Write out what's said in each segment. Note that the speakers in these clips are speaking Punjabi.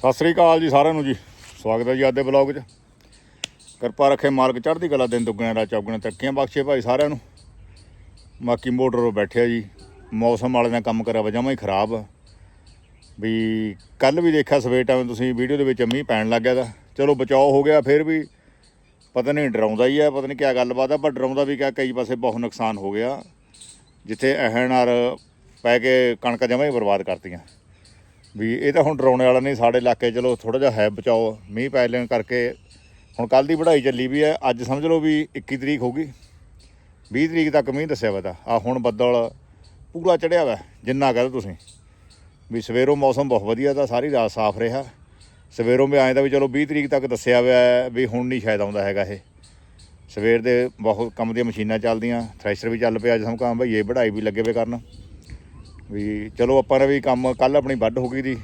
ਸਤਿ ਸ੍ਰੀ ਅਕਾਲ ਜੀ ਸਾਰਿਆਂ ਨੂੰ ਜੀ। ਸਵਾਗਤ ਹੈ ਜੀ ਅੱਜ ਦੇ ਬਲੌਗ 'ਚ। ਕਿਰਪਾ ਰੱਖੇ ਮਾਲਕ ਚੜ੍ਹਦੀ ਕਲਾ ਦਿਨ ਦੁੱਗਣੇ ਰਾਤ ਚੌਗਣੇ ਤਰੱਕੀਆਂ ਬਖਸ਼ੇ ਭਾਈ ਸਾਰਿਆਂ ਨੂੰ। ਬਾਕੀ ਮੋਟਰ ਬੈਠਿਆ ਜੀ। ਮੌਸਮ ਵਾਲੇ ਨੇ ਕੰਮ ਕਰਿਆ ਵਜਾਮਾ ਹੀ ਖਰਾਬ। ਆ। ਵੀ ਕੱਲ ਵੀ ਦੇਖਿਆ ਸਵੇਰ ਟਾਈਮ ਤੁਸੀਂ ਵੀਡੀਓ ਦੇ ਵਿੱਚ ਮੀਂਹ ਪੈਣ ਲੱਗ ਗਿਆ ਤਾਂ ਚਲੋ ਬਚਾਓ ਹੋ ਗਿਆ, ਫਿਰ ਵੀ ਪਤਾ ਨਹੀਂ ਡਰਾਉਂਦਾ ਹੀ ਹੈ ਪਤਾ ਨਹੀਂ ਕੀ ਗੱਲਬਾਤ ਆ, ਪਰ ਡਰਾਉਂਦਾ ਵੀ ਕਿਆ, ਕਈ ਪਾਸੇ ਬਹੁਤ ਨੁਕਸਾਨ ਹੋ ਗਿਆ। ਜਿੱਥੇ ਅਹਿਣਾਰ ਪੈ ਕੇ ਕਣਕਾਂ ਜਮਾਂ ਹੀ ਬਰਬਾਦ ਕਰਤੀਆਂ। ਵੀ ਇਹ ਤਾਂ ਹੁਣ ਡਰਾਉਣੇ ਵਾਲਾ ਨਹੀਂ, ਸਾਡੇ ਇਲਾਕੇ ਚਲੋ ਥੋੜਾ ਜਿਹਾ ਹੈ ਬਚਾਓ, ਮੀਂਹ ਪੈ ਲੈਣ ਕਰਕੇ ਹੁਣ ਕੱਲ ਦੀ ਵਢਾਈ ਚੱਲੀ ਵੀ ਹੈ, ਅੱਜ ਸਮਝ ਲਓ ਵੀ 21 ਤਰੀਕ ਹੋ ਗਈ 20 ਤਰੀਕ ਤੱਕ ਮੀਂਹ ਦੱਸਿਆ ਵਾ ਤਾਂ ਆ ਹੁਣ ਬੱਦਲ ਪੂਰਾ ਚੜਿਆ ਵਾ, ਜਿੰਨਾ ਕਹਦੇ ਤੁਸੀਂ, ਵੀ ਸਵੇਰੋਂ ਮੌਸਮ ਬਹੁਤ ਵਧੀਆ ਤਾਂ ਸਾਰੀ ਰਾਤ ਸਾਫ਼ ਰਿਹਾ, ਸਵੇਰੋਂ ਵੀ ਆਏ ਤਾਂ ਵੀ ਚਲੋ 20 ਤਰੀਕ ਤੱਕ ਦੱਸਿਆ ਹੋਇਆ ਵੀ ਹੁਣ ਨਹੀਂ ਸ਼ਾਇਦ ਆਉਂਦਾ ਹੈਗਾ ਇਹ, ਸਵੇਰ ਦੇ ਬਹੁਤ ਕੰਮ ਦੀਆਂ ਮਸ਼ੀਨਾਂ ਚੱਲਦੀਆਂ, ਥ੍ਰੈਸ਼ਰ ਵੀ ਚੱਲ ਪਿਆ ਅੱਜ ਸਮਕਾਂ ਭਈਏ ਵਢਾਈ ਵੀ ਲੱਗੇ ਵੇ ਕਰਨ। ਵੀ ਚਲੋ ਆਪਾਂ ਨੇ ਵੀ ਕੰਮ ਕੱਲ ਆਪਣੀ ਵੱਢ ਹੋ ਗਈ ਦੀ,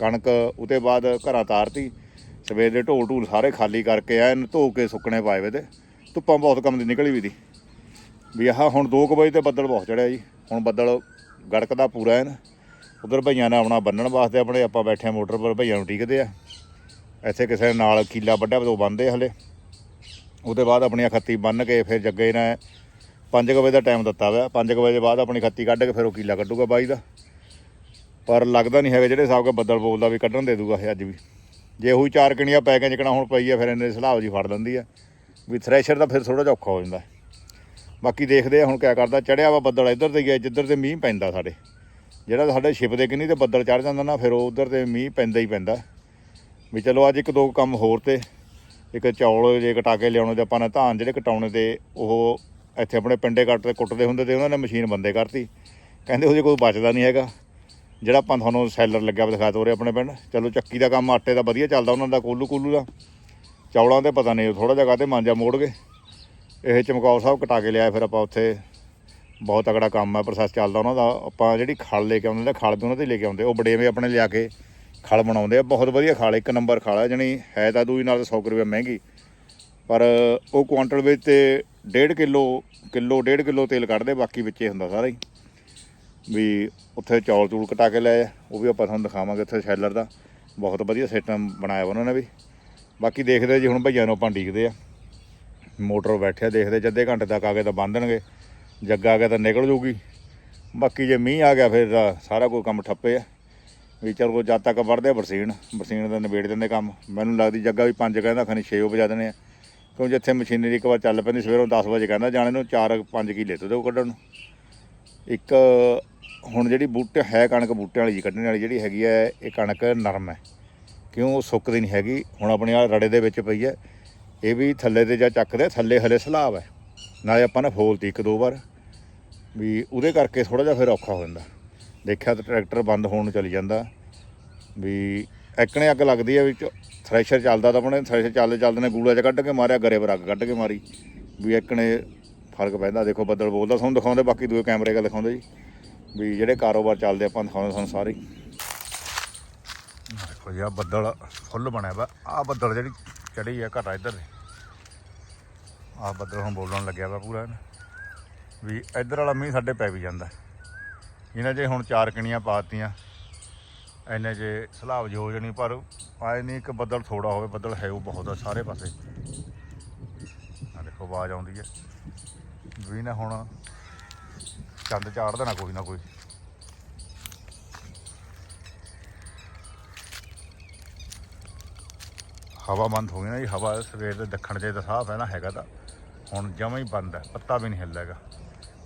ਕਣਕ ਉਤੇ ਬਾਅਦ ਘਰਾਂ ਤਾਰਤੀ, ਸਵੇਰ ਦੇ ਢੋਲ ਢੂਲ ਸਾਰੇ ਖਾਲੀ ਕਰਕੇ ਐਨ ਧੋ ਕੇ ਸੁੱਕਣੇ ਪਾਏ ਵੇ ਤੇ, ਧੁੱਪਾਂ ਬਹੁਤ ਕੰਮ ਦੀ ਨਿਕਲੀ ਵੀ ਦੀ। ਵੀ ਆਹ ਹੁਣ 2 ਵਜੇ ਤੇ ਬੱਦਲ ਬਹੁਤ ਚੜਿਆ ਜੀ, ਹੁਣ ਬੱਦਲ ਗੜਕਦਾ ਪੂਰਾ ਐਨ, ਉਧਰ ਭਈਆਂ ਨੇ ਆਪਣਾ ਬੰਨਣ ਵਾਸਤੇ ਆਪਣੇ ਆਪਾਂ ਬੈਠੇ ਮੋਟਰ ਪਰ ਭਈਆਂ ਨੂੰ ਟਿਕਦੇ ਆ। ਇੱਥੇ ਕਿਸੇ ਨਾਲ ਕੀਲਾ ਵੱਡਾ ਉਹ ਬੰਨਦੇ ਹਲੇ। ਉਹਦੇ ਬਾਅਦ ਆਪਣੀ ਖੱਤੀ ਬੰਨ ਕੇ ਫਿਰ ਜੱਗੇ ਨੇ 5 ਵਜੇ ਦਾ ਟਾਈਮ ਦਿੱਤਾ ਹੋਇਆ 5 ਵਜੇ ਬਾਅਦ ਆਪਣੀ ਖੱਤੀ ਕੱਢ ਕੇ ਫਿਰ ਉਹ ਕੀਲਾ ਕੱਢੂਗਾ ਬਾਈ ਦਾ। ਪਰ ਲੱਗਦਾ ਨਹੀਂ ਹੈਗਾ ਜਿਹੜੇ ਹਿਸਾਬ ਕੇ ਬੱਦਲ ਬੋਲਦਾ ਵੀ ਕੱਢਣ ਦੇ ਦੂਗਾ ਇਹ ਅੱਜ ਵੀ। ਜੇ ਉਹੀ ਚਾਰ ਕਿਣੀਆਂ ਪੈ ਕੇ ਜਿਕਣਾ ਹੁਣ ਪਈ ਆ, ਫਿਰ ਇਹਨੇ ਸਲਾਹ ਜੀ ਫੜ ਲੈਂਦੀ ਆ। ਵੀ ਥ੍ਰੈਸ਼ਰ ਦਾ ਫਿਰ ਥੋੜਾ ਜਿਹਾ ਔਖਾ ਹੋ ਜਾਂਦਾ। ਬਾਕੀ ਦੇਖਦੇ ਆ ਹੁਣ ਕਿਆ ਕਰਦਾ। ਚੜਿਆ ਵਾ ਬੱਦਲ, ਇੱਧਰ ਤੇ ਗਿਆ ਜਿੱਧਰ ਤੇ ਮੀਂਹ ਪੈਂਦਾ ਸਾਡੇ। ਜਿਹੜਾ ਸਾਡੇ ਛਿਪ ਦੇ ਕਿੰਨੀ ਤੇ ਬੱਦਲ ਚੜ ਜਾਂਦਾ ਨਾ, ਫਿਰ ਉਹ ਉਧਰ ਤੇ ਮੀਂਹ ਪੈਂਦਾ ਹੀ ਪੈਂਦਾ। ਵੀ ਚਲੋ ਅੱਜ ਇੱਕ ਦੋ ਕੰਮ ਹੋਰ ਤੇ। ਇੱਕ ਚੌਲ ਜੇ ਕਟਾ ਕੇ ਲਿਆਉਣੇ ਤੇ ਆਪਾਂ ਨੇ ਧਾਨ ਜਿਹੜੇ ਕਟਾਉਣੇ ਤੇ ਉਹ ਇੱਥੇ ਆਪਣੇ ਪਿੰਡੇ ਕੱਟ ਤੇ ਕੁੱਟਦੇ ਹੁੰਦੇ ਤੇ ਉਹਨਾਂ ਨੇ ਮਸ਼ੀਨ ਬੰਦੇ ਕਰਤੀ। ਕਹਿੰਦੇ ਉਹ ਕੋਈ ਬਚਦਾ ਨਹੀਂ ਹੈਗਾ। ਜਿਹੜਾ ਆਪਾਂ ਤੁਹਾਨੂੰ ਸੈਲਰ ਲੱਗਿਆ ਵਾ ਦਿਖਾ ਤੋਰੇ ਆਪਣੇ ਪਿੰਡ। ਚਲੋ ਚੱਕੀ ਦਾ ਕੰਮ ਆਟੇ ਦਾ ਵਧੀਆ ਚੱਲਦਾ ਉਹਨਾਂ ਦਾ, ਕੋਲੂ ਕੋਲੂ ਦਾ। ਚੌਲਾਂ ਤੇ ਪਤਾ ਨਹੀਂ ਥੋੜਾ ਜਗ੍ਹਾ 'ਤੇ ਮਾਂਜਾ ਮੋੜ ਗਏ। ਇਹ ਚਮਕੌਰ ਸਾਹਿਬ ਕਟਾ ਕੇ ਲਿਆ ਫਿਰ ਆਪਾਂ ਉੱਥੇ। ਬਹੁਤ ਤਗੜਾ ਕੰਮ ਹੈ, ਪ੍ਰੋਸੈਸ ਚੱਲਦਾ ਉਹਨਾਂ ਦਾ। ਆਪਾਂ ਜਿਹੜੀ ਖਲ ਲੈ ਕੇ ਆਉਂਦੇ ਨੇ ਖਲ ਵੀ ਉਹਨਾਂ ਤੇ ਲੈ ਕੇ ਆਉਂਦੇ। ਉਹ ਬੜੇਵੇਂ ਆਪਣੇ ਲਿਆ ਕੇ ਖਲ ਬਣਾਉਂਦੇ ਆ। ਬਹੁਤ ਵਧੀਆ ਖਲ, ਇੱਕ ਨੰਬਰ ਖਲ ਹੈ ਜਣੀ ਹੈ ਤਾਂ ਦੂਈ ਨਾਲ 100 ਰੁਪਏ ਮਹਿੰਗੀ। ਪਰ ਉਹ ਕੁਆਂਟਲ ਵਿੱਚ ਤੇ 1.5 ਕਿਲੋ ਕਿਲੋ 1.5 ਕਿਲੋ ਤੇਲ ਕੱਢਦੇ ਬਾਕੀ ਵਿੱਚੇ ਹੁੰਦਾ ਸਾਰਾ ਹੀ। ਵੀ ਉੱਥੇ ਚੌਲ ਚੂਲ ਕਟਾ ਕੇ ਲਏ ਆ, ਉਹ ਵੀ ਆਪਾਂ ਤੁਹਾਨੂੰ ਦਿਖਾਵਾਂਗੇ ਉੱਥੇ ਸ਼ੈਲਰ ਦਾ। ਬਹੁਤ ਵਧੀਆ ਸਿਸਟਮ ਬਣਾਇਆ ਉਹਨਾਂ ਨੇ ਵੀ। ਬਾਕੀ ਦੇਖਦੇ ਜੀ ਹੁਣ ਭਈਆਂ ਨੂੰ ਆਪਾਂ ਡੀਕਦੇ ਆ। ਮੋਟਰ ਬੈਠਿਆ ਦੇਖਦੇ ਜੱਦੇ ਘੰਟੇ ਤੱਕ ਆ ਗਏ ਤਾਂ ਬੰਨ ਜੱਗਾ ਆ ਗਿਆ ਤਾਂ ਨਿਕਲ ਜੂਗੀ। ਬਾਕੀ ਜੇ ਮੀਂਹ ਆ ਗਿਆ ਫਿਰ ਤਾਂ ਸਾਰਾ ਕੋਈ ਕੰਮ ਠੱਪੇ ਆ। ਵੀ ਚਲੋ ਜਦ ਤੱਕ ਵੜਦੇ ਆ ਬਰਸੀਨ ਬਰਸੀਨ ਦਾ ਨਿਬੇੜ ਦਿੰਦੇ ਕੰਮ। ਮੈਨੂੰ ਲੱਗਦੀ ਜੱਗਾ ਵੀ 5 ਕਹਿੰਦਾ ਖਣੀ 6 ਵਜਾ ਦੇਣੇ ਆ। ਕਿਉਂ ਜਿੱਥੇ ਮਸ਼ੀਨਰੀ ਇੱਕ ਵਾਰ ਚੱਲ ਪੈਂਦੀ, ਸਵੇਰੋਂ 10 ਵਜੇ ਕਹਿੰਦਾ ਜਾਣੇ ਨੂੰ 4 5 ਕਿਲੇ ਤੋਂ ਉਹ ਕੱਢਣ ਨੂੰ। ਇੱਕ ਹੁਣ ਜਿਹੜੀ ਬੂਟੇ, ਹੈ ਕਣਕ ਬੂਟਿਆਂ ਵਾਲੀ ਜੀ ਕੱਢਣ ਵਾਲੀ ਜਿਹੜੀ ਹੈਗੀ ਹੈ, ਇਹ ਕਣਕ ਨਰਮ ਹੈ। ਕਿਉਂ ਉਹ ਸੁੱਕਦੀ ਨਹੀਂ ਹੈਗੀ? ਹੁਣ ਆਪਣੇ ਆ ਰੜੇ ਦੇ ਵਿੱਚ ਪਈ ਹੈ। ਇਹ ਵੀ ਥੱਲੇ ਤੇ ਜਾ ਚੱਕਦੇ ਥੱਲੇ ਹਲੇ ਸਲਾਬ ਹੈ। ਨਾਲੇ ਆਪਾਂ ਨੇ ਫੋਲਤੀ ਇੱਕ ਦੋ ਵਾਰ। ਵੀ ਉਹਦੇ ਕਰਕੇ ਥੋੜਾ ਜਿਹਾ ਫਿਰ ਔਖਾ ਹੋ ਜਾਂਦਾ। ਦੇਖਿਆ ਤਾਂ ਟਰੈਕਟਰ ਬੰਦ ਹੋਣ ਨੂੰ ਚਲੀ ਜਾਂਦਾ। ਵੀ ਐਕਣੇ ਅੱਗ ਲੱਗਦੀ ਹੈ ਵਿੱਚ। ਥ੍ਰੈਸ਼ਰ ਚੱਲਦਾ ਤਾਂ ਆਪਣੇ, ਥ੍ਰੈਸ਼ਰ ਚੱਲਦੇ ਚੱਲਦੇ ਨੇ ਗੂੜਾ ਚ ਕੱਢ ਕੇ ਮਾਰਿਆ, ਗਰੇ ਪਰ ਕੱਢ ਕੇ ਮਾਰੀ। ਵੀ ਇੱਕ ਨੇ ਫ਼ਰਕ ਪੈਂਦਾ, ਦੇਖੋ ਬੱਦਲ ਬੋਲਦਾ, ਤੁਹਾਨੂੰ ਦਿਖਾਉਂਦੇ, ਬਾਕੀ ਦੂਏ ਕੈਮਰੇ ਕਾ ਦਿਖਾਉਂਦੇ ਜੀ। ਵੀ ਜਿਹੜੇ ਕਾਰੋਬਾਰ ਚੱਲਦੇ ਆਪਾਂ ਦਿਖਾਉਂਦੇ ਤੁਹਾਨੂੰ ਸਾਰੇ। ਦੇਖੋ ਜੀ ਆ ਬੱਦਲ ਫੁੱਲ ਬਣਿਆ ਵਾ। ਆ ਬੱਦਲ ਜਿਹੜੀ ਚੜੀ ਆ ਘਟਾ ਇੱਧਰ ਆ ਬੱਦਲ ਹੁਣ ਬੋਲਣ ਲੱਗਿਆ ਵਾ ਪੂਰਾ। ਇਹਨੇ। ਵੀ ਇੱਧਰ ਵਾਲਾ ਮੀਂਹ ਸਾਡੇ ਪੈ ਵੀ ਜਾਂਦਾ। ਇਹਨਾਂ ਜੇ ਹੁਣ ਚਾਰ ਕਿਣੀਆਂ ਪਾਤੀਆਂ ਐਨੇ ਜੇ ਸਲਾਬ ਜੀ ਹੋ ਜਣੀ ਪਰ ਆਏ ਨਹੀਂ, ਇੱਕ ਬੱਦਲ ਥੋੜਾ ਹੋਵੇ, ਬੱਦਲ ਹੈ ਉਹ ਬਹੁਤ ਆ ਸਾਰੇ ਪਾਸੇ। ਆ ਦੇਖੋ, ਆਵਾਜ਼ ਆਉਂਦੀ ਹੈ। ਵੀ ਨਾ ਹੁਣ ਚੰਦ ਚਾੜ ਦੇਣਾ ਕੋਈ ਨਾ ਕੋਈ। ਹਵਾ ਬੰਦ ਹੋ ਗਈ ਨਾ ਜੀ, ਹਵਾ ਸਵੇਰ ਦੇ ਦੱਖਣ ਜੇ ਤਾਂ ਸਾਹ ਪਹਿਲਾਂ ਹੈਗਾ ਤਾਂ। ਹੁਣ ਜਮਾਂ ਹੀ ਬੰਦ ਹੈ, ਪੱਤਾ ਵੀ ਨਹੀਂ ਹਿੱਲਦਾ ਹੈਗਾ।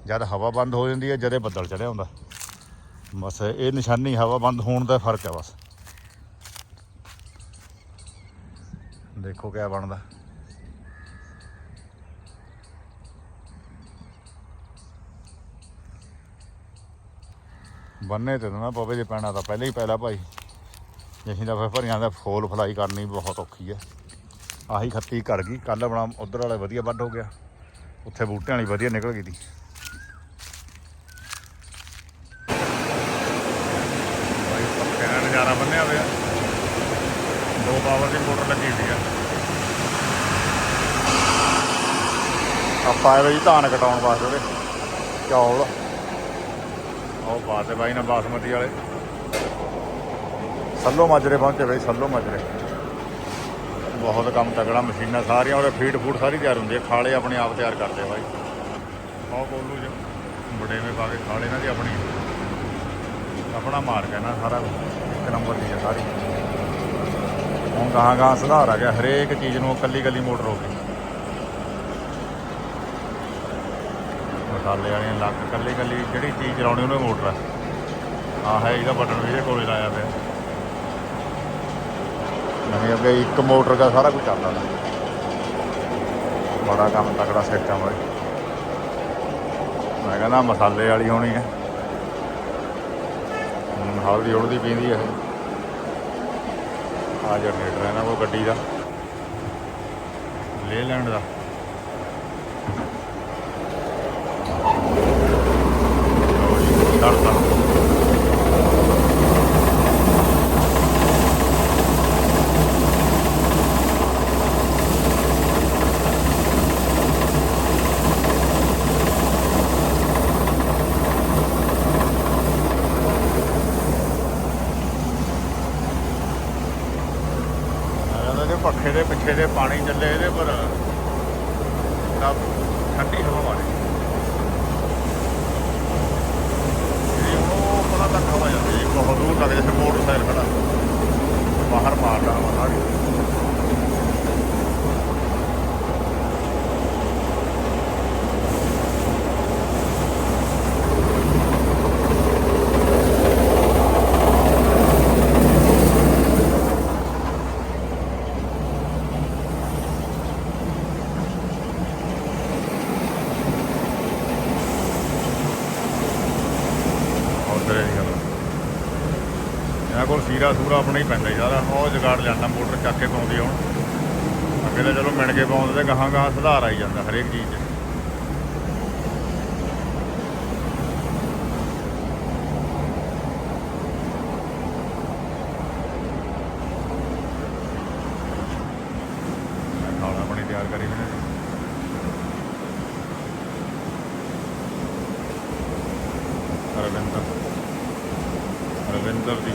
ਜਦ ਹਵਾ ਬੰਦ ਹੋ ਜਾਂਦੀ ਹੈ, ਜਦੇ ਬੱਦਲ ਚੜਿਆ ਹੁੰਦਾ। ਬਸ ਇਹ ਨਿਸ਼ਾਨੀ ਹਵਾ ਬੰਦ ਹੋਣ ਦਾ ਫ਼ਰਕ ਹੈ ਬਸ। ਦੇਖੋ ਕਿਆ ਬਣਦਾ। ਬੰਨੇ ਤੇ ਨਾ ਪਵੇ ਜੇ ਪੈਣਾ ਤਾਂ ਪਹਿਲਾਂ ਹੀ ਪੈਲਾ ਭਾਈ। ਜੇ ਅਸੀਂ ਤਾਂ ਫਿਰ ਭਰੀਆਂ ਦਾ ਫੋਲ ਫਲਾਈ ਕਰਨੀ ਬਹੁਤ ਔਖੀ ਹੈ ਆਹੀ ਖੱਤੀ ਕਰ ਗਈ ਕੱਲ ਆਪਣਾ ਉਧਰ ਵਾਲਾ ਵਧੀਆ ਵੱਢ ਹੋ ਗਿਆ। ਉੱਥੇ ਬੂਟਿਆਂ ਵਾਲੀ ਵਧੀਆ ਨਿਕਲ ਗਈ ਦੀ ਭਾਈ ਪੱਕੇ ਨਾਲ ਨਜ਼ਾਰਾ ਬੰਨਿਆ ਹੋਇਆ ਦੋ ਪਾਵਰ ਦੀ ਮੋਟਰ ਲੱਗੀ ਹੋਈ ਆ ਆਏ ਵੇ ਜੀ ਧਾਨ ਕਟਾਉਣ ਵਾਸਤੇ ਉਹਦੇ। ਚੌਲ। ਉਹ ਪਾਤੇ ਬਾਈ ਨੇ ਬਾਸਮਤੀ ਵਾਲੇ। ਸੱਲੋ ਮਾਜਰੇ ਪਹੁੰਚੇ ਬਈ ਸੱਲੋ ਮਾਜਰੇ। ਬਹੁਤ ਕੰਮ ਤਗੜਾ ਮਸ਼ੀਨਾਂ ਸਾਰੀਆਂ ਉਹਦੇ ਫੀਡ ਫੂਡ ਸਾਰੀ ਤਿਆਰ ਹੁੰਦੀ ਹੈ। ਖਾਲੇ ਆਪਣੇ ਆਪ ਤਿਆਰ ਕਰਦੇ ਆ ਬਾਈ। ਆਹ ਕੋਲੂ ਜੀ ਬੜੇ ਮੇ ਪਾ ਕੇ ਖਾਲੇ ਇਹਨਾਂ ਦੀ ਆਪਣੀ। ਆਪਣਾ ਮਾਰਕ ਹੈ ਨਾ ਸਾਰਾ। ਇੱਕ ਨੰਬਰ ਦੀ ਹੈ ਸਾਰੀ। ਹੁਣ ਗਾਹਾਂ ਗਾਹਾਂ ਸੁਧਾਰ ਆ ਗਿਆ ਹਰੇਕ ਚੀਜ਼ ਨੂੰ ਕੱਲੀ ਕੱਲੀ ਮੋਟਰ ਹੋ ਗਈ। ਮਸਾਲੇ ਵਾਲੀਆਂ ਲੱਕ ਕੱਲੀ ਕੱਲੀ ਜਿਹੜੀ ਚੀਜ਼ ਚਲਾਉਣੀ ਉਹਨੇ ਮੋਟਰ ਆ। ਆਹ ਹੈ ਇਹਦਾ ਬਟਨ ਵੀ ਇਹਦੇ ਕੋਲੇ ਲਾਇਆ ਪਿਆ ਨਹੀਂ, ਅੱਗੇ ਇੱਕ ਮੋਟਰ ਦਾ ਸਾਰਾ ਕੁਝ ਚੱਲਦਾ ਬੜਾ ਕੰਮ ਤਕੜਾ ਸਿਸਟਮ ਹੈ ਮੈਂ ਕਹਿੰਦਾ ਮਸਾਲੇ ਵਾਲੀ ਹੋਣੀ ਹੈ, ਹਲਦੀ ਉੜਦੀ ਪੀਂਦੀ ਹੈ ਆ ਜਨਰੇਟਰ ਹੈ ਨਾ ਉਹ ਗੱਡੀ ਦਾ। ਲੈ ਲੈਣ ਦਾ। ਲਓ ਪੱਖੇ ਦੇ ਪਿੱਛੇ ਦੇ ਪਾਣੀ ਚੱਲੇ ਇਹਦੇ ਪਰ ਤਾਂ ਠੰਡੀ ਹਵਾ ਮਾਰੇ ਇਹ ਉਹ ਬੜਾ ਤੱਕ ਹਵਾ ਜਾਂਦੀ ਹੈ ਬਹੁਤ ਦੂਰ ਤੱਕ ਜਿਵੇਂ ਮੋਟਰਸਾਈਕਲ ਖੜਾ ਬਾਹਰ ਮਾਰਦਾ ਹਵਾ ਸਾਰੀ ਉਧਰ ਹੀ ਗੱਲ ਇਹਨਾਂ ਕੋਲ ਸੀਰਾ ਹੀ ਪੈਂਦਾ ਯਾਰ ਉਹ ਜਗਾੜ ਲਿਆਂਦਾ ਮੋਟਰ ਚੱਕ ਕੇ ਪਾਉਂਦੇ ਹੁਣ। ਅੱਗੇ ਤਾਂ ਚਲੋ ਮਿਣ ਕੇ ਪਾਉਂਦੇ ਤੇ ਗਾਹਾਂ ਗਾਹਾਂ ਸੁਧਾਰ ਆਈ ਜਾਂਦਾ ਹਰੇਕ ਚੀਜ਼ 'ਚ ਖਾਣਾ ਆਪਣੀ ਤਿਆਰ ਕਰੀ ਵੀ ਨੇ ਰਵਿੰਦਰ ਰਵਿੰਦਰ ਦੀ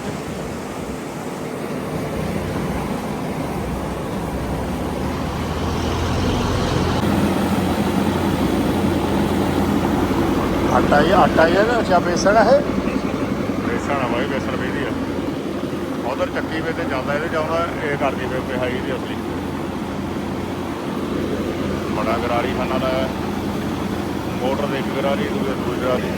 ਆਟਾ ਹੀ ਆਟਾ ਹੀ ਹੈ ਨਾ, ਅੱਛਾ, ਬੇਸਣ ਹੈ ਬੇਸਣ ਆ ਬਾਈ, ਬੇਸਣ ਵੇਦੀ ਆ। ਉਧਰ ਚੱਕੀ ਵੇ ਤੇ ਜਾਂਦਾ ਇਹਦੇ ਜਾਂਦਾ ਇਹ ਕਰਦੀ ਵੇ ਪਿਹਾਈ ਦੀ ਅਸਲੀ। ਬੜਾ ਗਰਾਰੀ ਖਾਨਾ ਦਾ ਮੋਟਰ ਦੇ ਇੱਕ ਗਰਾਰੀ, ਦੂਜੇ ਦੂਜੀ ਗਰਾਰੀ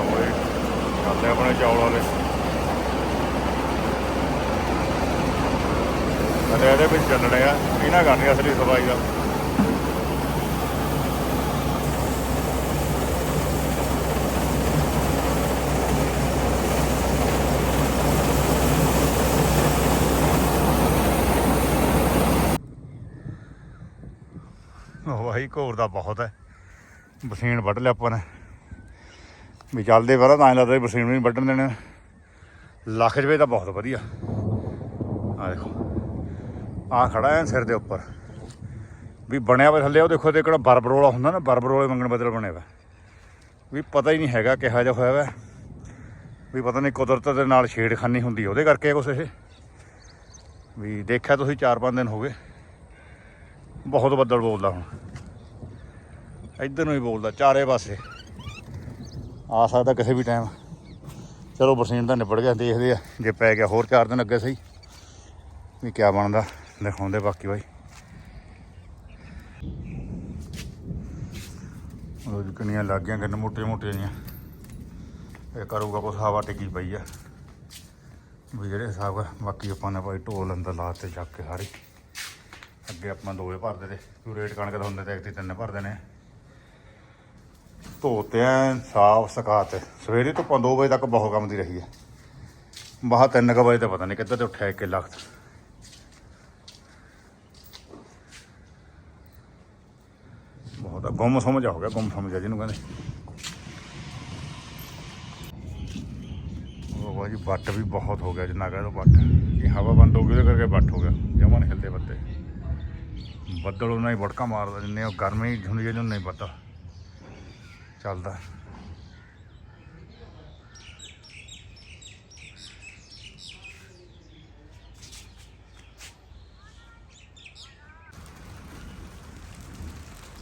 ਆਪਣੇ ਕਰਦੇ ਆਪਣੇ ਚੌਲਾਂ ਦੇ ਅਤੇ ਇਹਦੇ ਵਿੱਚ ਚੱਲਣੇ ਆ ਇਹਨਾਂ ਕਰਨੀ ਅਸਲੀ ਸਫ਼ਾਈ ਦਾ ਉਹ ਭਾਈ ਘੋਰ ਦਾ ਬਹੁਤ ਹੈ। ਬਸੀਨ ਵੱਢ ਲਿਆ ਆਪਾਂ ਨੇ। ਵੀ ਚੱਲਦੇ ਪਹਿਲਾਂ ਤਾਂ ਐਂ ਲੱਗਦਾ ਵੀ ਬਸੀਨ ਵੀ ਨਹੀਂ ਵੱਢਣ ਦੇਣੇ। ਲੱਖ ਰੁਪਏ ਤਾਂ ਬਹੁਤ ਵਧੀਆ। ਆ ਦੇਖੋ। ਆ ਖੜਾ ਹੈ ਸਿਰ ਦੇ ਉੱਪਰ। ਵੀ ਬਣਿਆ ਵਾ ਥੱਲੇ, ਉਹ ਦੇਖੋ ਤੇ ਕਿਹੜਾ ਬਰਬਰੋਲਾ ਹੁੰਦਾ ਨਾ ਬਰਬਰੋਲੇ ਮੰਗਣ ਬਦਲ ਬਣਿਆ ਵਾ ਵੀ ਪਤਾ ਹੀ ਨਹੀਂ ਹੈਗਾ ਕਿਹਾ ਜਿਹਾ ਹੋਇਆ ਵਾ ਵੀ ਪਤਾ ਨਹੀਂ ਕੁਦਰਤ ਦੇ ਨਾਲ ਛੇੜਖਾਨੀ ਹੁੰਦੀ ਉਹਦੇ ਕਰਕੇ ਕੁਛ ਇਹ। ਵੀ ਦੇਖਿਆ ਤੁਸੀਂ 4-5 ਦਿਨ ਹੋ ਗਏ। ਬਹੁਤ ਬੱਦਲ ਬੋਲਦਾ ਹੁਣ। ਇੱਧਰ ਨੂੰ ਹੀ ਬੋਲਦਾ, ਚਾਰੇ ਪਾਸੇ। ਆ ਸਕਦਾ ਕਿਸੇ ਵੀ ਟਾਈਮ ਚਲੋ, ਬਰਸੀਨ ਦਾ ਨਿਬੜ ਗਿਆ, ਦੇਖਦੇ ਆ। ਜੇ ਪੈ ਗਿਆ ਹੋਰ 4 ਦਿਨ ਅੱਗੇ ਸਹੀ। ਵੀ ਕਿਆ ਬਣਦਾ, ਦਿਖਾਉਂਦੇ ਬਾਕੀ ਬਾਈ। ਉਹ ਕਿੰਨੀਆਂ ਲੱਗ ਗਈਆਂ ਕਿੰਨ ਮੋਟੀਆਂ ਮੋਟੀਆਂ ਜੀਆਂ। ਇਹ ਕਰੂਗਾ ਕੁਛ, ਹਵਾ ਟਿੱਕੀ ਪਈ ਆ। ਵੀ ਜਿਹੜੇ ਹਿਸਾਬ ਬਾਕੀ ਆਪਾਂ ਨੇ ਭਾਈ ਢੋਲ ਅੰਦਰ ਲਾਤੇ ਚੱਕ ਕੇ ਸਾਰੇ। ਅੱਗੇ ਆਪਾਂ ਦੋਏ ਭਰਦੇ ਤੇ ਕਿਉਂ ਰੇਟ ਕਣਕ ਦਾ ਹੁੰਦੇ ਤੇ ਇੱਕ ਤਿੰਨ ਭਰਦੇ ਨੇ। ਧੋਤੇ ਐਨ ਸਾਫ਼ ਸਕਾਤੇ। ਸਵੇਰੇ ਤੋਂ 2 ਵਜੇ ਤੱਕ ਬਹੁਤ ਕੰਮ ਦੀ ਰਹੀ ਹੈ ਬਾਹਰ 3 ਵਜੇ ਤੇ ਪਤਾ ਨਹੀਂ ਕਿੱਧਰ ਤੇ ਉੱਠਿਆ ਇੱਕ ਲੱਖ ਬਹੁਤ ਗੁੰਮ ਸਮਝ ਹੋ ਗਿਆ, ਗੁੰਮ ਸਮਝ ਆ ਜਿਹਨੂੰ ਕਹਿੰਦੇ। ਉਹ ਜੀ, ਵੱਟ ਵੀ ਬਹੁਤ ਹੋ ਗਿਆ, ਜਿੰਨਾ ਕਹਿ ਦੋ ਵੱਟ। ਇਹ ਹਵਾ ਬੰਦ ਹੋ ਗਈ ਉਹਦੇ ਕਰਕੇ ਵੱਟ ਹੋ ਗਿਆ, ਜਮਾਂ ਨਹੀਂ ਹਿਲਦੇ ਬੱਤੇ ਬੱਦਲ ਉਹਨਾਂ ਹੀ ਵੜਕਾ ਮਾਰਦਾ ਜਿੰਨੇ ਉਹ ਗਰਮੀ ਹੁੰਦੀ ਜਿਹਨੂੰ ਨਹੀਂ ਪਤਾ। ਚੱਲਦਾ।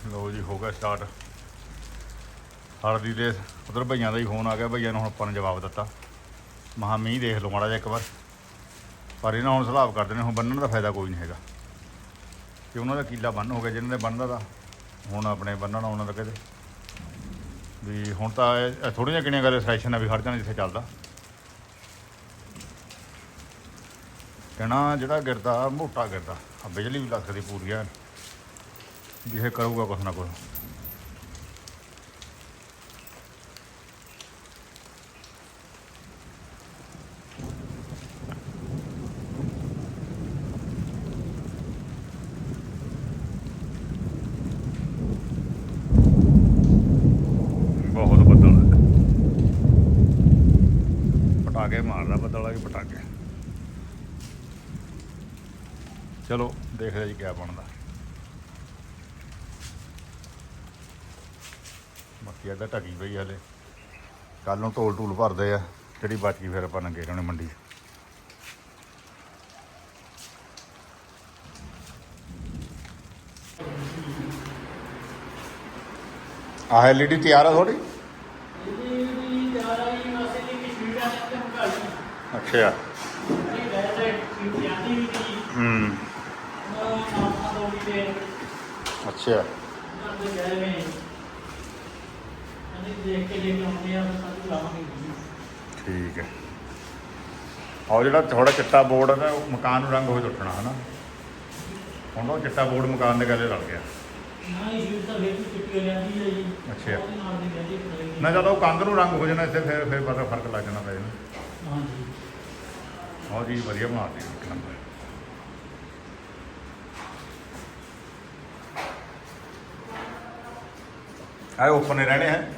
ਲੋ ਜੀ, ਹੋ ਗਿਆ ਸਟਾਰਟ ਹਲਦੀ ਦੇ ਉਧਰ ਭਈਆਂ ਦਾ ਹੀ ਫੋਨ ਆ ਗਿਆ, ਭਈਆਂ ਨੂੰ ਹੁਣ ਆਪਾਂ ਨੂੰ ਜਵਾਬ ਦਿੱਤਾ। ਮਹਾ ਮੀਂਹ ਦੇਖ ਲਓ ਮਾੜਾ ਜਿਹਾ ਇੱਕ ਵਾਰ। ਪਰ ਇਹਨਾਂ ਹੁਣ ਸਲਾਬ ਕਰਦੇ ਨੇ ਹੁਣ ਬੰਨਣ ਦਾ ਫਾਇਦਾ ਕੋਈ ਨਹੀਂ ਹੈਗਾ। ਕਿ ਉਹਨਾਂ ਦਾ ਕੀਲਾ ਬੰਨ ਹੋ ਗਿਆ ਜਿਹਨਾਂ ਦੇ ਬੰਨਦਾ ਦਾ ਹੁਣ ਆਪਣੇ ਬੰਨਣ ਉਹਨਾਂ ਦਾ ਕਦੇ ਵੀ ਹੁਣ ਤਾਂ ਥੋੜੀਆਂ ਜਿਹੀਆਂ ਕਿਣੀਆਂ ਗੱਲ ਸੈਸ਼ਨ ਆ ਵੀ ਹਟ ਜਾਣਾ ਜਿੱਥੇ ਚੱਲਦਾ। ਕਹਿਣਾ ਜਿਹੜਾ ਗਿਰਦਾ, ਮੋਟਾ ਗਿਰਦਾ। ਆ ਬਿਜਲੀ ਵੀ ਲੱਗਦੀ ਪੂਰੀ ਆ ਵੀ ਇਹ ਕਰੂਗਾ ਕੁਛ ਨਾ ਕੁਛ ਬਹੁਤ ਬੱਦਲ ਹੈ ਪਟਾਕੇ ਮਾਰਦਾ ਬੱਦਲ ਆ ਕਿ ਪਟਾਕੇ ਚਲੋ ਦੇਖਦੇ ਜੀ ਕਿਆ ਬਣਦਾ ਬਾਕੀ ਇਹਦਾ ਢਕੀ ਪਈ ਹਲੇ ਕੱਲ ਨੂੰ ਢੋਲ ਢੂਲ ਭਰਦੇ ਆ, ਜਿਹੜੀ ਬਚ ਗਈ ਫਿਰ ਆਪਾਂ ਨੰਗੇ ਰਹਿਣੇ ਮੰਡੀ 'ਚ। ਆਹ ਐਲਈਡੀ ਤਿਆਰ ਆ ਥੋੜੀ ਅੱਛਾ। ਹੂੰ। ਅੱਛਾ। ਠੀਕ ਹੈ। ਔਰ ਜਿਹੜਾ ਥੋੜਾ ਚਿੱਟਾ ਬੋਰਡ ਹੈ ਨਾ ਉਹ ਮਕਾਨ ਨੂੰ ਰੰਗ ਤੋਂ ਉੱਠਣਾ ਹਨਾ? ਹੁਣ ਉਹ ਚਿੱਟਾ ਬੋਰਡ ਮਕਾਨ ਦੇ ਗਲੇ ਰਲ ਗਿਆ। ਅੱਛਾ। ਨਾ ਜਦੋਂ ਉਹ ਕੰਧ ਨੂੰ ਰੰਗ ਹੋ ਜਾਣਾ ਇੱਥੇ ਫਿਰ ਫਿਰ ਪਤਾ ਫ਼ਰਕ ਲੱਗ ਜਾਣਾ ਪੈ ਜਾਣਾ ਬਹੁਤ ਜੀ ਵਧੀਆ ਬਣਾਤੀ ਇੱਕ ਨੰਬਰ। ਆਏ ਓਪਨ ਹੀ ਰਹਿਣੇ ਹੈ।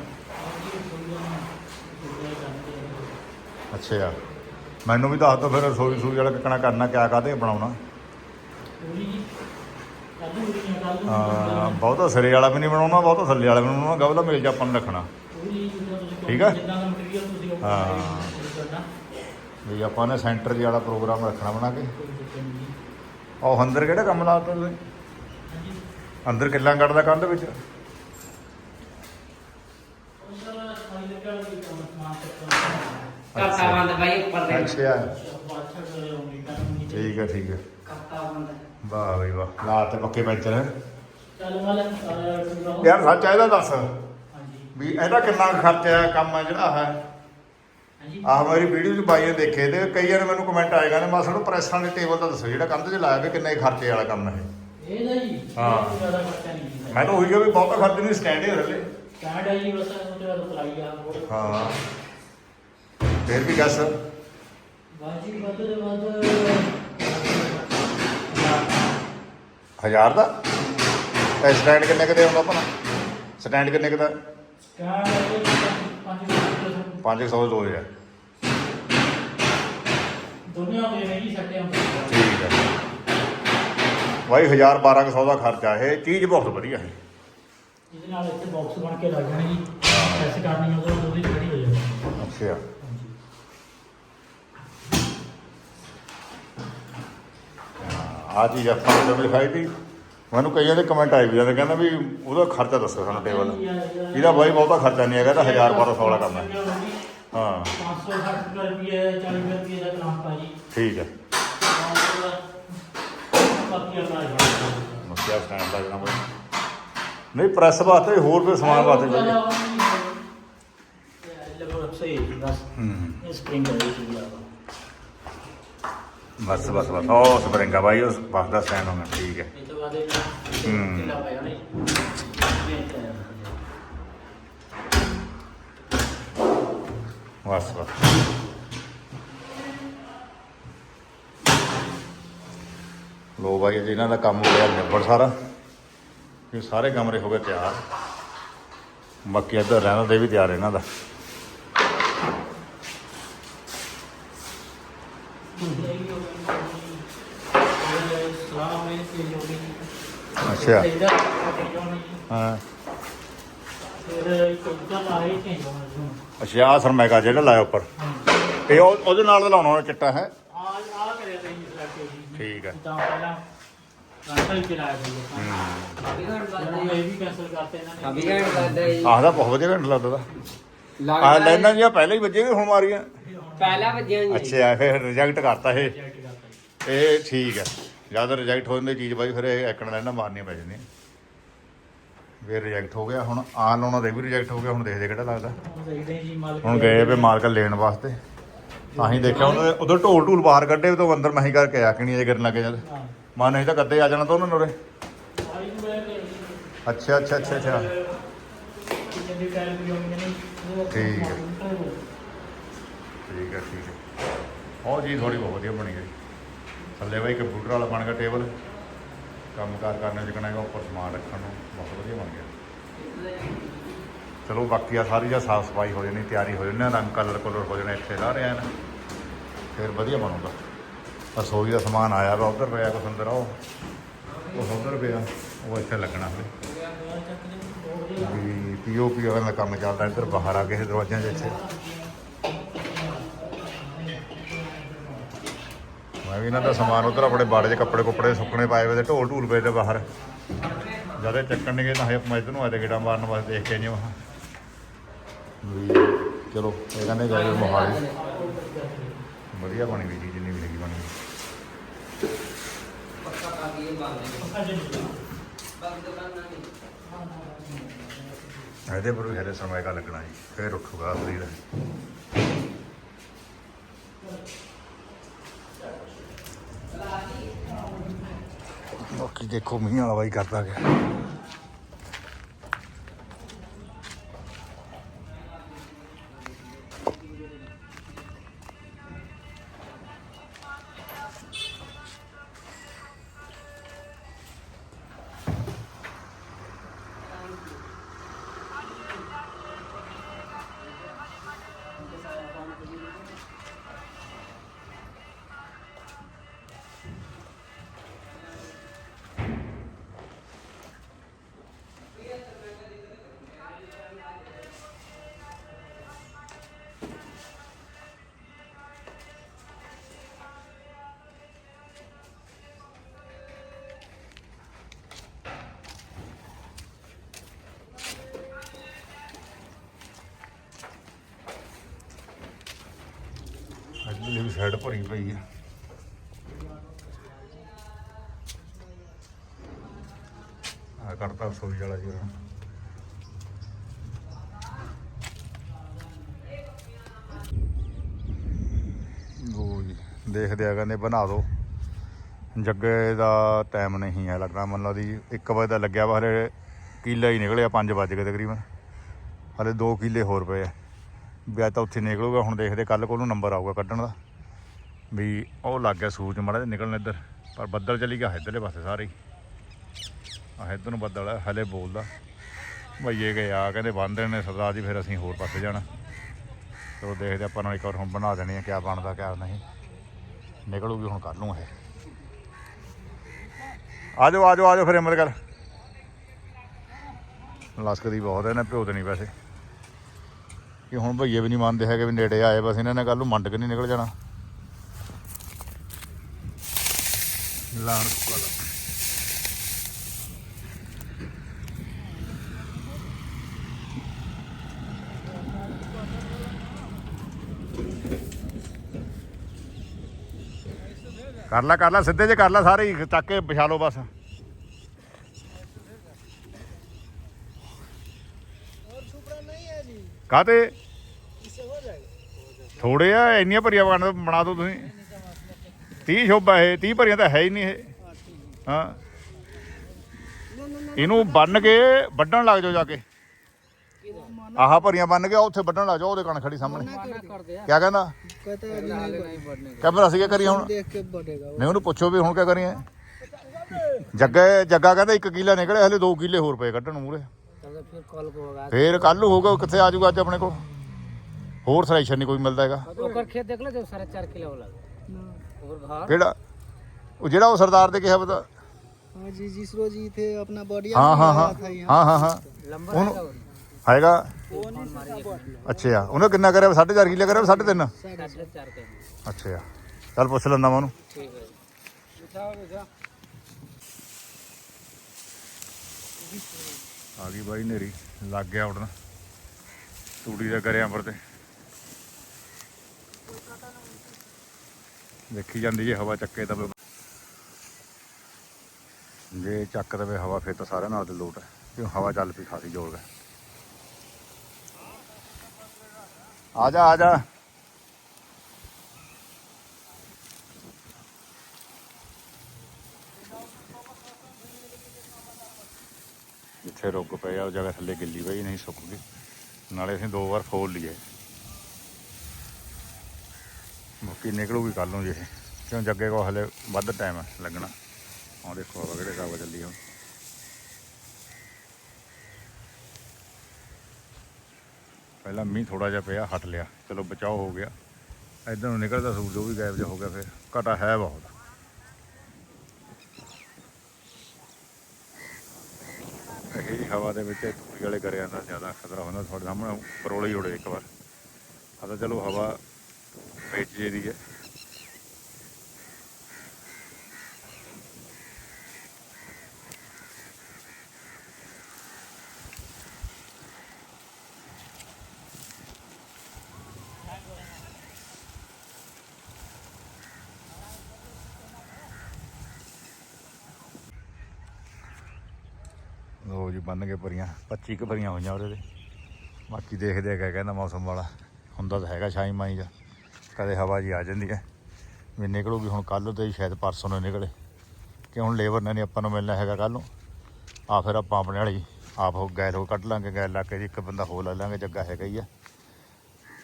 ਅੱਛਾ ਮੈਨੂੰ ਵੀ ਦੱਸ ਦਿਓ ਫਿਰ ਰਸੋਈ ਰਸੋਈ ਵਾਲਾ ਕਿੱਕਣਾ ਕਰਨਾ ਕਿਆ ਕਾਹਦੇ ਬਣਾਉਣਾ। ਹਾਂ ਬਹੁਤਾ ਸਿਰੇ ਵਾਲਾ ਵੀ ਨਹੀਂ ਬਣਾਉਣਾ ਬਹੁਤਾ ਥੱਲੇ ਵਾਲਾ ਵੀ ਨਹੀਂ ਬਣਾਉਣਾ ਗਵਲਾ ਮੇਲ 'ਚ ਆਪਾਂ ਨੂੰ ਰੱਖਣਾ। ਠੀਕ ਆ? ਹਾਂ। ਵੀ ਆਪਾਂ ਨੇ ਸੈਂਟਰ 'ਚ ਵਾਲਾ ਪ੍ਰੋਗਰਾਮ ਰੱਖਣਾ ਬਣਾ ਕੇ। ਉਹ ਅੰਦਰ ਕਿਹੜਾ ਕੰਮ ਲਾਤਾ ਤੁਸੀਂ? ਅੰਦਰ ਕਿੱਲਾਂ ਕੱਢਦਾ ਕੰਧ ਵਿੱਚ? ਕਰਤਾ ਬੰਦ ਬਾਈ ਉੱਪਰ ਦੇ। ਅੱਛਾ। ਠੀਕ ਹੈ ਠੀਕ ਹੈ ਕਰਤਾ ਬੰਦ। ਵਾਹ ਬਈ ਵਾਹ ਲਾ ਤੇ ਪੱਕੇ ਪੈਂਚਰ ਹੈ। ਚੱਲ ਵਾਲਾ ਯਾਰ ਸੱਚ ਇਹਦਾ ਦੱਸ। ਵੀ ਇਹਦਾ ਕਿੰਨਾ ਖਰਚਾ ਹੈ ਕੰਮ ਹੈ ਜਿਹੜਾ ਹੈ? ਹਾਂਜੀ। ਆਹ ਮੇਰੀ ਵੀਡੀਓ 'ਚ ਬਾਈ ਨੇ ਦੇਖੇ ਤੇ ਕਈ ਵਾਰ ਮੈਨੂੰ ਕਮੈਂਟ ਆਏਗਾ ਨੇ ਮਾਸੜ ਨੂੰ ਪ੍ਰੈਸ ਵਾਲੇ ਟੇਬਲ ਦਾ ਦੱਸੋ ਜਿਹੜਾ ਕੰਧ 'ਚ ਲਾਇਆ ਵੀ ਕਿੰਨੇ ਖਰਚੇ ਵਾਲਾ ਕੰਮ ਹੈ। ਇਹ ਨਾ ਜੀ ਹਾਂ। ਇਹ ਜ਼ਿਆਦਾ ਖਰਚਾ ਨਹੀਂ ਜੀ ਮੈਂ ਤਾਂ ਉਹੀ ਕਿਹਾ ਵੀ ਬਹੁਤਾ ਖਰਚ ਨਹੀਂ ਸਟੈਂਡ ਹੀ ਥੱਲੇ। ਸਟੈਂਡ ਹੈ ਜੀ ਬਸ ਉਹਦੇ ਬਾਅਦ ਸਲਾਈ ਆ ਹੋਰ। ਹਾਂ। ਫੇਰ ਵੀ ਦੱਸ ਬਾਜੀ ਵੱਧ ਵੱਧ ਹਜ਼ਾਰ ਦਾ? ਇਹ ਸਟੈਂਡ ਕਿੰਨੇ ਕੁ ਦੇ ਆਉਂਦਾ ਭਲਾ? ਸਟੈਂਡ ਕਿੰਨੇ ਕੁ ਦਾ? ਸਟੈਂਡ ਹੈ ਜੀ ਪੰਜ 500 ਦੋ ਹਜ਼ਾਰ। ਦੁਨੀਆ ਦੇ ਨੇ ਜੀ ਸੱਟੇ ਹੁੰਦੇ ਠੀਕ ਹੈ 1000 1200 ਦਾ ਖਰਚਾ ਇਹ ਚੀਜ਼ ਬਹੁਤ ਵਧੀਆ ਹੈ ਇਹਦੇ ਨਾਲ ਇੱਥੇ ਬਾਕਸ ਬਣ ਕੇ ਲੱਗ ਜਾਣੇ ਜੀ ਪ੍ਰੈਸ ਕਰਨੀ ਉਦੋਂ ਉਹਦੀ ਖੜੀ ਹੋ ਜਾਣੀ ਅੱਛਾ। ਆ ਚੀਜ਼ ਆਪਾਂ ਨੇ ਜਦੋਂ ਦਿਖਾਈ ਤੀ ਮੈਨੂੰ ਕਈਆਂ ਦੇ ਕਮੈਂਟ ਆਏ ਵੀ ਜਾਂਦੇ ਕਹਿੰਦਾ ਵੀ ਉਹਦਾ ਖਰਚਾ ਦੱਸੋ ਸਾਨੂੰ ਟੇਬਲ ਇਹਦਾ ਬਾਈ ਬਹੁਤਾ ਖਰਚਾ ਨਹੀਂ ਹੈਗਾ ਤਾਂ 1000 1200 ਵਾਲਾ ਕੰਮ ਹੈ। ਹਾਂ। 560 ਰੁਪਏ 40 ਰੁਪਏ ਦਾ ਪਾ ਜੀ ਠੀਕ ਹੈ ਮੱਕਿਆ ਸਟੈਂਡ ਲੱਗਣਾ ਬਾਈ। ਨਹੀਂ ਪ੍ਰੈਸ ਵਾਸਤੇ ਹੋਰ ਵੀ ਸਮਾਨ ਵਾਸਤੇ ਬਾਈ ਲਗਭਗ ਸਹੀ ਬਸ। ਹੂੰ। ਇਹ ਸਪ੍ਰਿੰਗ ਹੈ ਜੀ ਜੀ ਬਸ ਬਸ ਬਸ। ਉਹ ਸਪਰਿੰਗਾ ਬਾਈ ਉਸ ਬਸ ਦਾ ਸਟੈਂਡ ਹੋਣਾ ਠੀਕ ਹੈ। ਇਹ ਤੋਂ ਬਾਅਦ ਇਹ ਹੂੰ। ਢਿੱਲਾ ਪੈ ਜਾਣਾ ਜੀ। ਵੇਚ ਆਇਆ ਬਸ ਬਸ। ਲੋ ਬਾਈ ਜੀ ਇਹਨਾਂ ਦਾ ਕੰਮ ਹੋ ਗਿਆ ਨਿਬੜ ਸਾਰਾ। ਇਹ ਸਾਰੇ ਕਮਰੇ ਹੋ ਗਏ ਤਿਆਰ। ਬਾਕੀ ਇੱਧਰ ਰਹਿਣਾ ਦੇ ਵੀ ਤਿਆਰ ਇਹਨਾਂ ਦਾ ਸਲਾਮ ਹੈ ਕਿ ਜੋ ਵੀ ਅੱਛਾ। ਹਾਂ। ਫਿਰ ਇੱਕ ਉੱਧਰ ਲਾਏ ਚੇਂਜ ਹੋਣਾ। ਅੱਛਾ ਆ ਸਰਮੈਕਾ ਜਿਹੜਾ ਲਾਇਆ ਉੱਪਰ। ਤੇ ਉਹ ਉਹਦੇ ਨਾਲ ਲਾਉਣਾ ਉਹਨੇ ਚਿੱਟਾ ਹੈ? ਆ ਆ ਕਰਿਆ ਤਾਂ ਜੀ ਸਿਲੈਕਟ ਜੀ ਠੀਕ ਹੈ। ਤਾਂ ਪਹਿਲਾਂ ਸੀ ਜਦੋਂ ਲੱਗਦਾ ਇਹ ਵੀ ਕੈਨਸਲ ਕਰਤੇ ਇਹਨਾਂ ਨੇ। ਆਹਦਾ ਬਹੁਤ ਵਧੀਆ ਘੰਟ ਲੱਗਦਾ ਆ ਲੱਗਦਾ ਲੈਣਾ ਜੀ ਪਹਿਲਾਂ ਹੀ ਵੱਜੇਗੀ ਹੁਣ ਮਾਰੀਆਂ? ਪਹਿਲਾ ਵੱਜਿਆ ਜੀ। ਅੱਛਾ ਫਿਰ ਰਿਜੈਕਟ ਕਰਤਾ ਇਹ। ਇਹ ਠੀਕ ਹੈ। ਜਦ ਰਿਜੈਕਟ ਹੋ ਜਾਂਦੀ ਚੀਜ਼ ਬਾਈ ਫਿਰ ਇਹ ਐਕਣ ਲੈਣਾ ਮਾਰਨੀਆਂ ਪੈ ਜਾਂਦੀਆਂ। ਫਿਰ ਰਿਜੈਕਟ ਹੋ ਗਿਆ ਹੁਣ ਆਨ ਲਾਉਣਾ ਦੇ ਵੀ ਰਿਜੈਕਟ ਹੋ ਗਿਆ ਹੁਣ ਦੇਖਦੇ ਕਿਹੜਾ ਲੱਗਦਾ। ਹੁਣ ਗਏ ਵੇ ਮਾਲਕ ਲੈਣ ਵਾਸਤੇ। ਤਾਂ ਹੀ ਦੇਖਿਆ ਉਹਨੇ ਉਧਰ ਢੋਲ ਢੂਲ ਬਾਹਰ ਕੱਢੇ ਤੋਂ ਅੰਦਰ ਮੈਂ ਹੀ ਕਰਕੇ ਆ ਕਿਣੀ ਜੇ ਕਰਨ ਲੱਗੇ ਜਦ ਮਨ ਨਹੀਂ ਤਾਂ ਕੱਦੇ ਆ ਜਾਣਾ ਤਾਂ ਉਹਨਾਂ ਨੂੰ ਮੈਂ ਅੱਛਾ ਅੱਛਾ ਅੱਛਾ ਅੱਛਾ। ਠੀਕ ਹੈ। ਠੀਕ ਹੈ ਠੀਕ ਹੈ। ਉਹ ਜੀ ਥੋੜੀ ਬਹੁਤ ਵਧੀਆ ਬਣੀ ਗਈ ਥੱਲੇ ਬਾਈ ਕੰਪਿਊਟਰ ਵਾਲਾ ਬਣ ਗਿਆ ਟੇਬਲ। ਕੰਮਕਾਰ ਕਰਨੇ ਚ ਕਣਾਗਾ ਉੱਪਰ ਸਮਾਨ ਰੱਖਣ ਨੂੰ ਬਹੁਤ ਵਧੀਆ ਬਣ ਗਿਆ। ਚਲੋ ਬਾਕੀ ਆ ਸਾਰੀ ਜਾਂ ਸਾਫ਼ ਸਫ਼ਾਈ ਹੋ ਜਾਣੀ, ਤਿਆਰੀ ਹੋ ਜਾਣੀ, ਰੰਗ ਕਲਰ ਕਲਰ ਹੋ ਜਾਣਾ ਇੱਥੇ ਲਾ ਰਿਹਾ ਨਾ ਫਿਰ ਵਧੀਆ ਬਣੂਗਾ। ਰਸੋਈ ਦਾ ਸਮਾਨ ਆਇਆ ਵਾ, ਉਧਰ ਪਿਆ ਕੁਛ ਅੰਦਰ ਉਹ ਉਹ ਉਧਰ ਪਿਆ, ਉਹ ਇੱਥੇ ਲੱਗਣਾ ਫਿਰ ਵੀ ਪੀਓਪੀ ਵਾਲਾ ਦਾ ਕੰਮ ਚੱਲਦਾ ਇੱਧਰ, ਬਾਹਰ ਆ ਕੇ ਇਹ ਦਰਵਾਜ਼ਿਆਂ 'ਚ ਇੱਥੇ ਮੈਂ ਵੀ ਇਹਨਾਂ ਦਾ ਸਮਾਨ ਉਧਰ ਆਪਣੇ ਬਾੜੇ 'ਚ ਕੱਪੜੇ ਕੁੱਪੜੇ ਸੁੱਕਣੇ ਪਾਏ ਹੋਏ ਤੇ ਢੋਲ ਢੂਲ ਪਏ ਤੇ ਬਾਹਰ। ਜਦ ਇਹ ਚੱਕਣਗੇ ਤਾਂ ਇਹ ਆਪਾਂ ਇੱਧਰ ਨੂੰ ਆਏ ਤੇ ਗੇੜਾ ਮਾਰਨ ਵਾਸਤੇ ਦੇਖ ਕੇ ਆਈਏ ਵਾਹ ਵੀ ਚਲੋ, ਇਹ ਕਹਿੰਦੇ ਗਏ ਮੋਹਾਲੀ। ਵਧੀਆ ਬਣੀ ਵੀ ਜੀ ਜਿੰਨੀ ਵੀ ਹੈਗੀ ਬਣੀ ਪੱਕਾ ਪਾ ਕੇ ਬੰਦ ਬਾਕੀ ਦੁਕਾਨ ਨਾ ਨਹੀਂ ਇਹਦੇ ਪਰ ਵੀ ਹਲੇ ਸਰਮਾਇਕਾ ਲੱਗਣਾ ਜੀ, ਫੇਰ ਉੱਠੂਗਾ ਸਰੀਰ। ਦੇਖੋ ਮੀਂਹ ਵਾਲਾ ਬਾਈ ਕਰਦਾ ਗਿਆ। ਇੱਧਰਲੀ ਸਾਈਡ ਭਰੀ ਪਈ ਹੈ ਆ ਕਰਤਾ ਸੋਈ ਵਾਲਾ ਜੀ ਹੁਣ। ਲੋ ਜੀ, ਦੇਖਦੇ ਆ, ਕਹਿੰਦੇ ਬਣਾ ਦਿਓ ਜੱਗੇ ਦਾ ਟਾਈਮ ਨਹੀਂ ਹੈ ਲੱਗਣਾ, ਮੰਨ ਲਓ ਦੀ 1 ਵਜੇ ਦਾ ਲੱਗਿਆ ਵਾ, ਹਲੇ ਕਿੱਲਾ ਹੀ ਨਿਕਲਿਆ 5 ਵਜੇ ਕੇ ਤਕਰੀਬਨ। ਹਲੇ 2 ਕਿੱਲੇ ਹੋਰ ਪਏ ਆ। ਵੀ ਅੱਜ ਤਾਂ ਉੱਥੇ ਨਿਕਲੂਗਾ, ਹੁਣ ਦੇਖਦੇ ਕੱਲ ਕੋਲ ਨੂੰ ਨੰਬਰ ਆਊਗਾ ਕੱਢਣ ਦਾ। ਵੀ ਉਹ ਲੱਗ ਗਿਆ ਸੂਰਜ ਮਾੜਾ ਜਿਹਾ ਨਿਕਲਣ ਇੱਧਰ, ਪਰ ਬੱਦਲ ਚਲੀ ਗਿਆ, ਇੱਧਰਲੇ ਪਾਸੇ ਸਾਰੇ ਹੀ। ਆ ਇੱਧਰ ਨੂੰ ਬੱਦਲ ਹੈ ਹਲੇ ਬੋਲਦਾ। ਭਈਏ ਗਏ ਆ, ਕਹਿੰਦੇ ਬੰਦ ਨੇ, ਸਰਦਾਰ ਜੀ ਫਿਰ ਅਸੀਂ ਹੋਰ ਪਾਸੇ ਜਾਣਾ। ਚਲੋ ਦੇਖਦੇ ਆਪਾਂ ਨਾਲ ਇੱਕ ਵਾਰ ਹੁਣ ਬਣਾ ਦੇਣੀ ਹੈ ਕਿਆ ਬਣਦਾ, ਕਿਆ ਨਹੀਂ। ਨਿਕਲੂਗੀ ਹੁਣ ਕੱਲ ਨੂੰ ਇਹ। ਆ ਜਾਓ ਆ ਜਾਓ ਆ ਜਾਓ ਫਿਰ ਹਿੰਮਤ ਕਰ। ਲਸਕਦੀ ਬਹੁਤ ਹੈ ਨਾ ਭਿਓ ਦੇਣੀ ਵੈਸੇ ਕਿ ਹੁਣ ਭਈਏ ਵੀ ਨਹੀਂ ਮੰਨਦੇ ਹੈਗੇ ਵੀ ਨੇੜੇ ਆਏ ਬਸ, ਇਹਨਾਂ ਨੇ ਕੱਲ ਨੂੰ ਮੰਡ ਕੇ ਨਹੀਂ ਨਿਕਲ ਜਾਣਾ। ਕਰ ਲੈ ਕਰ ਲੈ ਸਿੱਧੇ ਜੇ ਕਰ ਲੈ ਸਾਰੇ ਹੀ ਚੱਕ ਕੇ ਵਿਛਾ ਲਓ ਬਸ। ਕਾਤੇ ਥੋੜੇ ਆ ਇੰਨੀਆਂ ਭਰੀਆਂ ਬਣਾ ਬਣਾ ਦਿਓ ਤੁਸੀਂ। 30 ਸ਼ੋਭਾ ਇਹ 30 ਭਰੀਆਂ ਤਾਂ ਹੈ ਹੀ ਨਹੀਂ ਇਹ। ਹਾਂ। ਇਹਨੂੰ ਬੰਨ ਕੇ ਵੱਢਣ ਲੱਗ ਜਾਓ ਜਾ ਕੇ। ਆਹ ਭਰੀਆਂ ਬੰਨ ਕੇ ਉੱਥੇ ਵੱਢਣ ਲੱਗ ਜਾਓ ਉਹਦੇ ਕਣ ਖੜੀ ਸਾਹਮਣੇ। ਕਿਆ ਕਹਿੰਦਾ? ਕਹਿੰਦਾ ਅਸੀਂ ਕੀ ਕਰੀਏ ਹੁਣ? ਨਹੀਂ ਉਹਨੂੰ ਪੁੱਛੋ ਵੀ ਹੁਣ ਕੀ ਕਰੀਏ। ਜੱਗਾ ਜੱਗਾ ਕਹਿੰਦਾ ਇੱਕ ਕਿਲਾ ਨਿਕਲੇ ਹਲੇ ਦੋ ਕਿਲੇ ਹੋਰ ਪਏ ਕੱਢਣ ਮੂਰੇ ਫੇਰ ਕੱਲ ਹੋਊਗਾ ਕਿੱਥੇ ਆਜੂਗਾ ਅੱਜ ਆਪਣੇ ਕੋਲ? ਹੋਰ ਸਲੈਸ਼ਨ ਨਹੀਂ ਕੋਈ ਮਿਲਦਾ ਹੈਗਾ। ਉਹ ਖੇਤ ਦੇਖ ਲਓ ਜੋ ਸਾਰਾ 4 ਕਿੱਲੇ ਹੋ ਲੱਗਦਾ घर ਕਿਹੜਾ ਉਹ ਜਿਹੜਾ ਉਹ ਸਰਦਾਰ ਦੇ ਕਿਹਾ ਪਤਾ हाँ जी जिस रोज ही थे अपना बॉडी ਹਾਂ ਹਾਂ ਹਾਂ ਹਾਂ ਹਾਂ ਹਾਂ लंबा उन- रहेगा वो। ਹੈਗਾ फोन मारिए ਅੱਛਾ ਉਹਨੇ ਕਿੰਨਾ ਕਰਿਆ 3.5 ਕਿੱਲੇ ਕਰਿਆ 3.5 साढ़े चार के ਅੱਛਾ ਚੱਲ ਪੁੱਛ ਲੈਂਦਾ ਮੈਂ ਉਹਨੂੰ ठीक है बिछाओ बिछाओ ਆ ਗਈ ਬਾਈ ਨੇਰੀ ਲੱਗ ਗਿਆ ਉੜਨ ਤੂੜੀ ਦਾ ਕਰਿਆ ਪਰ ਤੇ ਦੇਖੀ ਜਾਂਦੀ ਜੇ ਹਵਾ ਚੱਕੇ ਤਾਂ ਜੇ ਚੱਕ ਦਵੇ ਹਵਾ, ਫਿਰ ਤਾਂ ਸਾਰਿਆਂ ਨਾਲ ਤੇ ਲੋਟ ਹੈ। ਕਿਉਂ ਹਵਾ ਚੱਲ ਪਈ ਖਾਸੀ ਜ਼ੋਰ ਦਾ ਆ ਜਾ ਆ ਜਾ। ਜਿੱਥੇ ਰੁੱਕ ਪਏ ਆ, ਉਹ ਜਗ੍ਹਾ ਥੱਲੇ ਗਿੱਲੀ ਪਈ, ਨਹੀਂ ਸੁੱਕ ਗਈ। ਨਾਲੇ ਅਸੀਂ ਦੋ ਵਾਰ ਫੋਲ ਲਈਏ। ਬਾਕੀ ਨਿਕਲੂਗੀ ਕੱਲ ਨੂੰ ਜੇ ਇਹ। ਕਿਉਂ ਜੱਗੇ ਕੋ ਹਲੇ ਵੱਧ ਟਾਈਮ ਲੱਗਣਾ। ਆਹ ਦੇਖੋ ਹਵਾ ਕਿਹੜੇ ਹਿਸਾਬ ਚੱਲੀ ਹੁਣ ਪਹਿਲਾਂ ਮੀਂਹ ਥੋੜਾ ਜਿਹਾ ਪਿਆ, ਹਟ ਲਿਆ। ਚਲੋ ਬਚਾਓ ਹੋ ਗਿਆ। ਇਧਰ ਨੂੰ ਨਿਕਲਦਾ ਸੂਰਜ, ਉਹ ਵੀ ਗਾਇਬ ਜਿਹਾ ਹੋ ਗਿਆ ਫਿਰ। ਘਟਾ ਹੈ ਬਹੁਤ। ਇਹ ਹਵਾ ਦੇ ਵਿੱਚ ਤੂੜੀ ਵਾਲੇ ਕਰਿਆ ਦਾ ਜ਼ਿਆਦਾ ਖਤਰਾ ਹੁੰਦਾ। ਤੁਹਾਡੇ ਸਾਹਮਣੇ ਪਰੋਲੇ ਹੀ ਉੜੇ ਇੱਕ ਵਾਰ। ਆ ਤਾਂ ਚਲੋ ਹਵਾ ਵੇਚ ਜੇ ਹੈ। ਲੋ ਜੀ, ਬੰਨ ਕੇ ਭਰੀਆਂ 25 ਕੁ ਭਰੀਆਂ ਹੋਈਆਂ ਉਹਦੇ ਤੇ। ਬਾਕੀ ਦੇਖਦੇ ਆ ਕਿਆ ਕਹਿੰਦਾ ਮੌਸਮ ਵਾਲਾ। ਹੁੰਦਾ ਤਾਂ ਹੈਗਾ ਛਾਈ ਮਾਈ ਜਾ ਕਦੇ ਹਵਾ ਜੀ ਆ ਜਾਂਦੀ ਹੈ। ਵੀ ਨਿਕਲੂਗੀ, ਹੁਣ ਕੱਲ ਤੇ ਸ਼ਾਇਦ ਪਰਸੋਂ ਨੂੰ ਨਿਕਲੇ। ਕਿ ਹੁਣ ਲੇਬਰ ਨੇ ਨਹੀਂ ਆਪਾਂ ਨੂੰ ਮਿਲਣਾ ਹੈਗਾ ਕੱਲ ਨੂੰ। ਆ ਫਿਰ ਆਪਾਂ ਆਪਣੇ ਵਾਲੀ, ਆਪ ਹੋ ਗੈਲ ਹੋ ਕੱਢ ਲਾਂਗੇ ਗੈਲ ਲਾ ਕੇ ਜੀ ਇੱਕ ਬੰਦਾ ਹੋ ਲੈ ਲਾਂਗੇ, ਜੱਗਾ ਹੈਗਾ ਹੀ ਆ।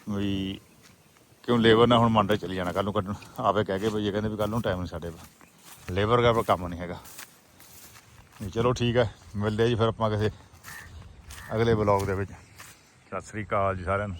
ਵੀ ਕਿਉਂ ਲੇਬਰ ਨੇ ਹੁਣ ਮੰਡੇ ਚਲੀ ਜਾਣਾ ਕੱਲ ਨੂੰ ਕੱਢਣ। ਆਪੇ ਕਹਿ ਕੇ ਭਈ ਇਹ ਕਹਿੰਦੇ ਵੀ ਕੱਲ ਨੂੰ ਟਾਈਮ ਨਹੀਂ ਸਾਡੇ ਕੋਲ। ਲੇਬਰ ਦਾ ਕੰਮ ਨਹੀਂ ਹੈਗਾ। ਨਹੀਂ ਚਲੋ ਠੀਕ ਹੈ ਮਿਲਦੇ ਜੀ ਫਿਰ ਆਪਾਂ ਕਿਸੇ ਅਗਲੇ ਬਲੌਗ ਦੇ ਵਿੱਚ। ਸਤਿ ਸ੍ਰੀ ਅਕਾਲ ਜੀ ਸਾਰਿਆਂ ਨੂੰ।